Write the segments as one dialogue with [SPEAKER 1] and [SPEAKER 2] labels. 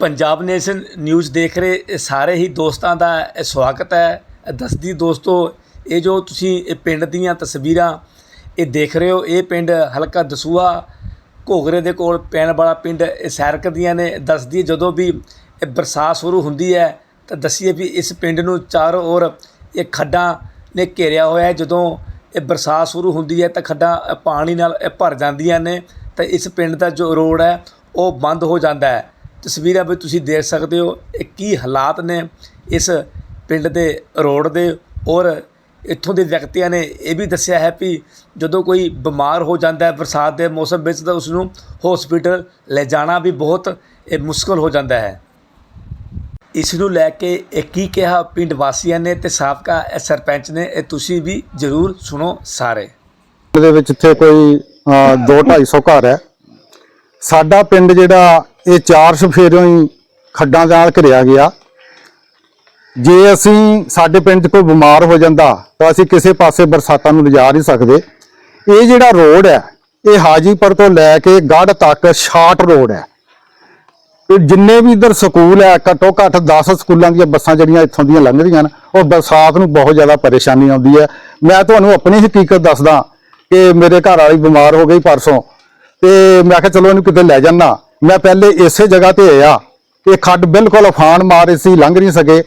[SPEAKER 1] Punjab nation news ਦੇਖ ਰਹੇ, ਇਹ ਸਾਰੇ ਹੀ ਦੋਸਤਾਂ ਦਾ ਇਹ ਸਵਾਗਤ ਹੈ। ਇਹ ਦੱਸਦੀ ਦੋਸਤੋ, ਇਹ ਜੋ ਤੁਸੀਂ ਇਹ ਪਿੰਡ ਦੀਆਂ ਤਸਵੀਰਾਂ ਇਹ ਦੇਖ ਰਹੇ ਹੋ, ਇਹ ਪਿੰਡ ਹਲਕਾ ਦਸੂਹਾ, ਘੋਗਰੇ ਦੇ ਕੋਲ ਪੈਣ ਵਾਲਾ ਪਿੰਡ, ਇਹ ਸੈਰ ਕਰਦੀਆਂ ਨੇ। ਦੱਸਦੀ ਜਦੋਂ ਵੀ ਇਹ ਬਰਸਾਤ ਸ਼ੁਰੂ ਹੁੰਦੀ ਹੈ, ਤਾਂ ਦੱਸੀਏ ਵੀ ਇਸ ਪਿੰਡ ਨੂੰ ਚਾਰੋਂ ਔਰ ਇਹ ਖੱਡਾਂ ਨੇ ਘੇਰਿਆ ਹੋਇਆ ਹੈ। ਜਦੋਂ ਇਹ ਬਰਸਾਤ ਸ਼ੁਰੂ ਹੁੰਦੀ ਹੈ, ਤਾਂ ਖੱਡਾਂ ਪਾਣੀ ਨਾਲ ਇਹ ਭਰ ਜਾਂਦੀਆਂ ਨੇ, ਤਾਂ ਇਸ ਪਿੰਡ ਦਾ ਜੋ ਰੋਡ ਹੈ, ਉਹ ਬੰਦ ਹੋ ਜਾਂਦਾ ਹੈ। ਤਸਵੀਰਾਂ ਵਿੱਚ ਤੁਸੀਂ ਦੇਖ ਸਕਦੇ ਹੋ ਇਹ ਕੀ ਹਾਲਾਤ ਨੇ ਇਸ ਪਿੰਡ ਦੇ ਰੋਡ ਦੇ ਔਰ ਇੱਥੋਂ ਦੇ ਵਿਅਕਤੀਆਂ ਨੇ ਇਹ ਵੀ ਦੱਸਿਆ ਹੈ ਵੀ ਜਦੋਂ ਕੋਈ ਬਿਮਾਰ ਹੋ ਜਾਂਦਾ ਹੈ ਬਰਸਾਤ ਦੇ ਮੌਸਮ ਵਿੱਚ ਤਾਂ ਉਸ ਨੂੰ ਹਸਪੀਟਲ ਲੈ ਜਾਣਾ ਵੀ ਬਹੁਤ ਇਹ ਮੁਸ਼ਕਲ ਹੋ ਜਾਂਦਾ ਹੈ। ਇਸ ਨੂੰ ਲੈ ਕੇ ਇਹ ਕੀ ਕਿਹਾ ਪਿੰਡ ਵਾਸੀਆਂ ਨੇ ਤੇ ਸਾਬਕਾ ਇਹ ਸਰਪੰਚ ਨੇ ਇਹ ਤੁਸੀਂ ਵੀ ਜ਼ਰੂਰ ਸੁਣੋ ਸਾਰੇ।
[SPEAKER 2] ਦੇ ਵਿੱਚ ਇੱਥੇ ਕੋਈ 2-250 ਘਰ ਹੈ। ਸਾਡਾ ਪਿੰਡ ਜਿਹੜਾ ਇਹ ਚਾਰ ਸਫੇਰਿਓਂ ਹੀ ਖੱਡਾਂ ਨਾਲ ਘਿਰਿਆ ਗਿਆ। ਜੇ ਅਸੀਂ ਸਾਡੇ ਪਿੰਡ 'ਚ ਕੋਈ ਬਿਮਾਰ ਹੋ ਜਾਂਦਾ, ਤਾਂ ਅਸੀਂ ਕਿਸੇ ਪਾਸੇ ਬਰਸਾਤਾਂ ਨੂੰ ਲਿਜਾ ਨਹੀਂ ਸਕਦੇ। ਇਹ ਜਿਹੜਾ ਰੋਡ ਹੈ, ਇਹ ਹਾਜੀਪੁਰ ਤੋਂ ਲੈ ਕੇ ਗੜ੍ਹ ਤੱਕ ਸ਼ਾਰਟ ਰੋਡ ਹੈ। ਇਹ ਜਿੰਨੇ ਵੀ ਇਧਰ ਸਕੂਲ ਹੈ, ਘੱਟੋ ਘੱਟ 10 ਸਕੂਲਾਂ ਦੀਆਂ ਬੱਸਾਂ ਜਿਹੜੀਆਂ ਇੱਥੋਂ ਦੀਆਂ ਲੰਘਦੀਆਂ ਨੇ, ਉਹ ਬਰਸਾਤ ਨੂੰ ਬਹੁਤ ਜ਼ਿਆਦਾ ਪਰੇਸ਼ਾਨੀ ਆਉਂਦੀ ਹੈ। ਮੈਂ ਤੁਹਾਨੂੰ ਆਪਣੀ ਹਕੀਕਤ ਦੱਸਦਾ ਕਿ ਮੇਰੇ ਘਰ ਵਾਲੀ ਬਿਮਾਰ ਹੋ ਗਈ ਪਰਸੋਂ। ਤੇ ਮੈਂ ਕਿਹਾ, ਚਲੋ ਇਹਨੂੰ ਕਿਤੇ ਲੈ ਜਾਣਾ ਮੈਂ ਪਹਿਲੇ ਇਸੇ ਜਗ੍ਹਾ ਤੇ ਆਇਆ। ਇਹ ਖੱਡ ਬਿਲਕੁਲ ਅਫਾਨ ਮਾਰੇ ਸੀ, ਲੰਘ ਨਹੀਂ ਸਕੇ।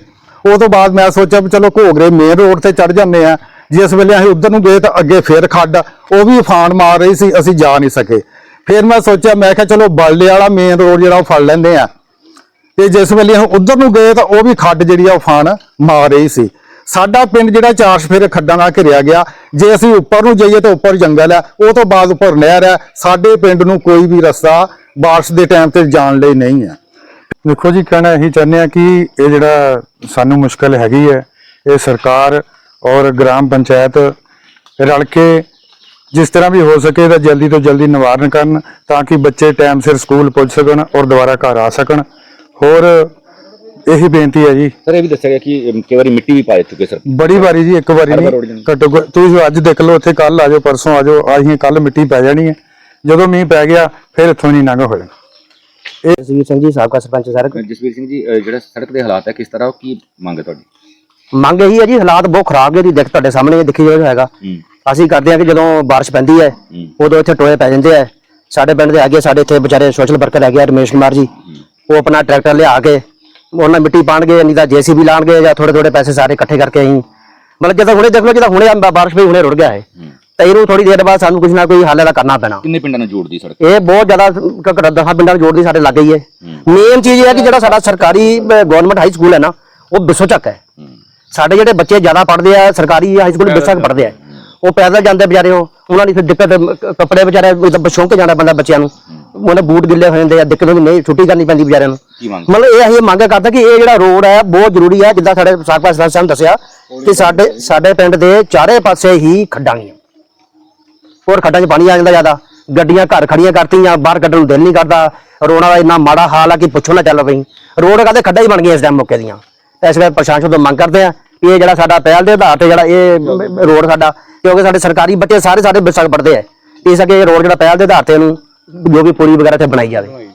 [SPEAKER 2] ਉਹ ਤੋਂ ਬਾਅਦ ਮੈਂ ਸੋਚਿਆ ਵੀ ਚਲੋ ਘੋਗਰੇ ਮੇਨ ਰੋਡ ਤੇ ਚੜ ਜਾਂਦੇ ਆ ਜਿਸ ਵੇਲੇ ਅਸੀਂ ਉਧਰ ਨੂੰ ਗਏ ਤਾਂ ਅੱਗੇ ਫੇਰ ਖੱਡ, ਉਹ ਵੀ ਅਫਾਨ ਮਾਰ ਰਹੀ ਸੀ, ਅਸੀਂ ਜਾ ਨਹੀਂ ਸਕੇ। ਫਿਰ ਮੈਂ ਸੋਚਿਆ, ਮੈਂ ਕਿਹਾ ਚਲੋ ਬਲਡੇ ਵਾਲਾ ਮੇਨ ਰੋਡ ਜਿਹੜਾ ਉਹ ਫੜ ਲੈਂਦੇ ਆ ਤੇ ਜਿਸ ਵੇਲੇ ਅਸੀਂ ਉਧਰ ਨੂੰ ਗਏ ਤਾਂ ਉਹ ਵੀ ਖੱਡ ਜਿਹੜੀ ਆ ਉਫਾਨ ਮਾਰ ਰਹੀ ਸੀ। ਸਾਡਾ ਪਿੰਡ ਜਿਹੜਾ ਚਾਰ ਸਫੇਰੇ ਖੱਡਾਂ ਨਾਲ ਘਿਰਿਆ ਗਿਆ। ਜੇ ਅਸੀਂ ਉੱਪਰ ਨੂੰ ਜਾਈਏ ਤਾਂ ਉੱਪਰ ਜੰਗਲ ਹੈ, ਉਹ ਤੋਂ ਬਾਅਦ ਉੱਪਰ ਨਹਿਰ ਹੈ। ਸਾਡੇ ਪਿੰਡ ਨੂੰ ਕੋਈ ਵੀ ਰਸਤਾ ਬਾਰਿਸ਼ ਦੇ ਟਾਈਮ ਤੇ ਜਾਣ ਲਈ ਨਹੀਂ ਹੈ।
[SPEAKER 3] ਦੇਖੋ ਜੀ ਕਹਿਣਾ ਇਹੀ ਚਾਹੁੰਦੇ ਆ ਕਿ ਇਹ ਜਿਹੜਾ ਸਾਨੂੰ ਮੁਸ਼ਕਲ ਹੈਗੀ ਹੈ ਇਹ ਸਰਕਾਰ ਔਰ ਗ੍ਰਾਮ ਪੰਚਾਇਤ ਰਲ ਕੇ ਜਿਸ ਤਰ੍ਹਾਂ ਵੀ ਹੋ ਸਕੇ ਇਹਦਾ ਜਲਦੀ ਤੋਂ ਜਲਦੀ ਨਿਵਾਰਨ ਕਰਨ ਤਾਂ ਕਿ ਬੱਚੇ ਟਾਈਮ ਸਿਰ ਸਕੂਲ ਪਹੁੰਚ ਸਕਣ ਔਰ ਦੁਬਾਰਾ ਘਰ ਆ ਸਕਣ। ਹੋਰ ਇਹੀ ਬੇਨਤੀ ਹੈ ਜੀ।
[SPEAKER 4] ਸਰ ਇਹ ਵੀ ਦੱਸਿਆ ਗਿਆ ਕਿ ਕਈ ਵਾਰੀ ਮਿੱਟੀ ਵੀ ਪਾ ਚੁੱਕੇ ਸਰ।
[SPEAKER 3] ਬੜੀ ਵਾਰੀ ਜੀ ਇੱਕ ਵਾਰੀ ਨਹੀਂ। ਘੱਟੋ ਘੱਟ ਤੁਸੀਂ ਅੱਜ ਦੇਖ ਲਓ ਇੱਥੇ ਕੱਲ ਆ ਜਾਓ ਪਰਸੋਂ ਆ ਜਾਓ ਅਸੀਂ ਕੱਲ ਮਿੱਟੀ ਪੈ ਜਾਣੀ ਹੈ। ਜਦੋਂ ਮੀਂਹ ਪੈ ਗਿਆ ਫਿਰ ਇੱਥੋਂ ਨਹੀਂ ਲੰਘ ਹੋਇਆ
[SPEAKER 5] ਜਸਵੀਰ ਸਿੰਘ ਜੀ ਸਾਬਕਾ ਸਰਪੰਚ ਸਰ।
[SPEAKER 4] ਜਸਵੀਰ ਸਿੰਘ ਜੀ ਜਿਹੜਾ ਸੜਕ ਦੇ ਹਾਲਾਤ ਹੈ ਕਿਸ ਤਰ੍ਹਾਂ ਉਹ ਕੀ ਮੰਗ ਹੈ ਤੁਹਾਡੀ?
[SPEAKER 5] ਮੰਗ ਇਹੀ ਹੈ ਜੀ ਹਾਲਾਤ ਬਹੁਤ ਖਰਾਬ ਨੇ ਜੀ। ਦੇਖ ਤੁਹਾਡੇ ਸਾਹਮਣੇ ਦੇਖੀ ਜਿਹੜਾ ਹੈਗਾ।
[SPEAKER 4] ਹੂੰ।
[SPEAKER 5] ਅਸੀਂ ਕਰਦੇ ਹਾਂ ਕਿ ਜਦੋਂ ਬਾਰਿਸ਼ ਪੈਂਦੀ ਹੈ
[SPEAKER 4] ਹੂੰ।
[SPEAKER 5] ਉਦੋਂ ਇੱਥੇ ਟੋਏ ਪੈ ਜਾਂਦੇ ਆ ਸਾਡੇ ਪਿੰਡ ਦੇ ਅੱਗੇ ਸਾਡੇ ਇੱਥੇ ਵਿਚਾਰੇ ਸੋਸ਼ਲ ਵਰਕਰ ਹੈਗੇ ਆ ਰਮੇਸ਼ ਕੁਮਾਰ ਜੀ। ਉਹ ਆਪਣਾ ਟਰੈਕਟਰ ਲਿਆ ਕੇ ਉਹਨਾਂ ਮਿੱਟੀ ਪਾਣਗੇ ਨਹੀਂ ਤਾਂ ਜੀਸੀਬੀ ਲਾਣਗੇ ਜਾਂ ਥੋੜੇ ਥੋੜੇ ਪੈਸੇ ਸਾਰੇ ਇਕੱਠੇ ਕਰਕੇ ਅਸੀਂ। ਮਤਲਬ ਜਦੋਂ ਹੁਣੇ ਦੇਖ ਲਓ ਜਦੋਂ ਹੁਣੇ ਬਾਰਿਸ਼ ਪਈ ਹੁਣੇ ਰੁੜ ਗਿਆ ਹੈ। ਤਾਂ ਇਹਨੂੰ ਥੋੜੀ ਦੇਰ ਬਾਅਦ ਸਾਨੂੰ ਕੁਝ ਨਾ ਕੋਈ ਹੱਲ ਇਹਦਾ ਕਰਨਾ ਪੈਣਾ।
[SPEAKER 4] ਕਿੰਨੇ ਪਿੰਡਾਂ ਨੂੰ ਜੋੜਦੀ ਸੜਕ?
[SPEAKER 5] ਇਹ ਬਹੁਤ ਜ਼ਿਆਦਾ ਘੱਟੋ ਦਸਾਂ ਪਿੰਡਾਂ ਨੂੰ ਜੋੜਦੀ ਸਾਡੇ ਲੱਗ ਗਈ ਹੈ। ਮੇਨ ਚੀਜ਼ ਇਹ ਹੈ ਕਿ ਜਿਹੜਾ ਸਾਡਾ ਸਰਕਾਰੀ ਗਵਰਨਮੈਂਟ ਹਾਈ ਸਕੂਲ ਹੈ ਨਾ ਉਹ ਬਿਸੋ ਚੱਕ ਹੈ। ਸਾਡੇ ਜਿਹੜੇ ਬੱਚੇ ਜ਼ਿਆਦਾ ਪੜ੍ਹਦੇ ਆ ਸਰਕਾਰੀ ਹਾਈ ਸਕੂਲ ਬਿਸੋ ਚੱਕ ਪੜ੍ਹਦੇ ਆ। ਉਹ ਪੈਦਲ ਜਾਂਦੇ ਵਿਚਾਰੇ ਉਹ ਉਹਨਾਂ ਦੀ ਫਿਰ ਦਿੱਕਤ ਕ- ਕੱਪੜੇ ਵਿਚਾਰੇ ਸ਼ੌਂਕ ਜਾਣਾ ਪੈਂਦਾ ਬੱਚਿਆਂ ਨੂੰ। ਉਹਨਾਂ ਬੂਟ ਗਿੱਲੇ ਹੋ ਜਾਂਦੇ ਆ ਦਿੱਕਤ ਹੁੰਦੀ ਨਹੀਂ ਛੁੱਟੀ ਕਰਨੀ ਪੈਂਦੀ ਵਿਚਾਰਿਆਂ ਨੂੰ।
[SPEAKER 4] ਕੀ
[SPEAKER 5] ਮਤਲਬ ਇਹ ਅਸੀਂ ਮੰਗ ਕਰਦਾ ਕਿ ਇਹ ਜਿਹੜਾ ਰੋਡ ਹੈ ਬਹੁਤ ਜ਼ਰੂਰੀ ਹੈ ਜਿੱਦਾਂ ਸਾਡੇ ਸਾਕਪਾ ਸਾਹਿਬ ਨੇ ਦੱਸਿਆ ਕਿ ਸਾਡੇ ਸਾਡੇ ਪਿੰਡ ਦੇ ਚਾਰੇ ਪਾਸੇ ਹੀ ਖੱਡਾਂ ਗੀਆਂ ਹੋਰ ਖੱਡਾਂ 'ਚ ਪਾਣੀ ਆ ਜਾਂਦਾ ਜ਼ਿਆਦਾ। ਗੱਡੀਆਂ ਘਰ ਖੜੀਆਂ ਕਰਤੀਆਂ, ਬਾਹਰ ਕੱਢਣ ਨੂੰ ਦਿਲ ਨਹੀਂ ਕਰਦਾ। ਰੋਡਾਂ ਦਾ ਇੰਨਾ ਮਾੜਾ ਹਾਲ ਆ ਕਿ ਪੁੱਛੋ ਨਾ ਚੱਲ ਪਈ ਰੋਡ ਕਦੇ ਖੱਡਾਂ ਹੀ ਬਣ ਗਈਆਂ ਇਸ ਟਾਈਮ ਮੌਕੇ ਦੀਆਂ। ਇਸ ਵੇਲੇ ਪ੍ਰਸ਼ਾਸਨ ਤੋਂ ਮੰਗ ਕਰਦੇ ਆ ਕਿ ਇਹ ਜਿਹੜਾ ਸਾਡਾ ਪਹਿਲ ਦੇ ਆਧਾਰ ਤੇ ਜਿਹੜਾ ਇਹ ਰੋਡ ਸਾਡਾ, ਕਿਉਂਕਿ ਸਾਡੇ ਸਰਕਾਰੀ ਬੱਚੇ ਸਾਰੇ ਸਾਡੇ ਬਿਸਕ ਪੜਦੇ ਆ। ਇਸ ਕਰਕੇ ਇਹ ਰੋਡ ਜਿਹੜਾ ਪਹਿਲ ਦੇ ਆਧਾਰ ਤੇ ਇਹਨੂੰ ਜੋ ਵੀ ਪੂਰੀ ਵਗੈਰਾ ਤੇ ਬਣਾਈ ਜਾਵੇ।